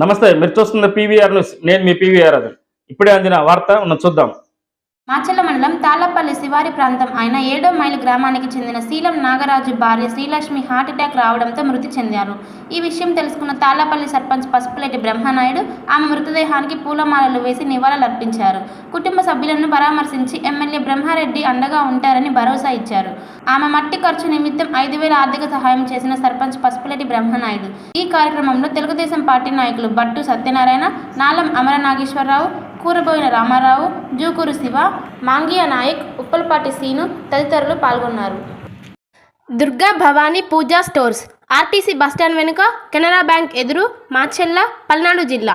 నమస్తే మీరు చూస్తున్న పీవీఆర్ న్యూస్. నేను మీ పీవీఆర్ అది ఇప్పుడే అందిన వార్త ఉన్న చూద్దాం. మాచల్ల మండలం తాళ్ళపల్లి శివారి ప్రాంతం అయిన ఏడో మైలు గ్రామానికి చెందిన శీలం నాగరాజు భార్య శ్రీలక్ష్మి హార్ట్ అటాక్ రావడంతో మృతి చెందారు. ఈ విషయం తెలుసుకున్న తాళ్ళపల్లి సర్పంచ్ పసుపులేటి బ్రహ్మనాయుడు ఆమె మృతదేహానికి పూలమాలలు వేసి నివాళులర్పించారు కుటుంబ సభ్యులను పరామర్శించి ఎమ్మెల్యే బ్రహ్మారెడ్డి అండగా ఉంటారని భరోసా ఇచ్చారు. ఆమె మట్టి ఖర్చు నిమిత్తం ఐదు వేల ఆర్థిక సహాయం చేసిన సర్పంచ్ పసుపులేటి బ్రహ్మనాయుడు. ఈ కార్యక్రమంలో తెలుగుదేశం పార్టీ నాయకులు బట్టు సత్యనారాయణ నాలం అమర నాగేశ్వరరావు కూరబోయిన రామారావు జూకూరు శివ మాంగియా నాయక్ ఉప్పలపాటి సీను తదితరులు పాల్గొన్నారు. Durga Bhavani Pooja stores RTC bus stand వెనుక కెనరా బ్యాంక్ ఎదురు మాచెల్ల పల్నాడు జిల్లా.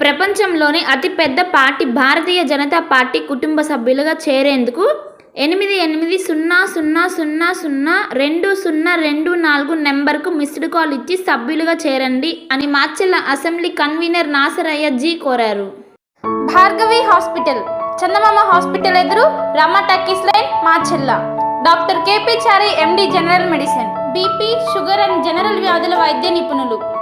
ప్రపంచంలోని అతిపెద్ద పార్టీ భారతీయ జనతా పార్టీ కుటుంబ సభ్యులుగా చేరేందుకు ఎనిమిది ఎనిమిది సున్నా సున్నా సున్నా సున్నా రెండు సున్నా రెండు నాలుగు నెంబర్కు మిస్డ్ కాల్ ఇచ్చి సభ్యులుగా చేరండి అని మాచెల్ల అసెంబ్లీ కన్వీనర్ నాసరయ్య జీ కోరారు. భార్గవి హాస్పిటల్ చందమామ హాస్పిటల్ ఎదురు Rama talkies line Machella doctor KP Chari MD general medicine. BP sugar and general వ్యాధుల వైద్య నిపుణులు.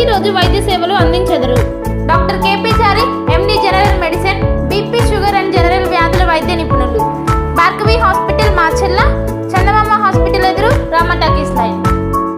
ప్రతిరోజు వైద్య సేవలు అందించెదరు. Doctor KP Chari MD general medicine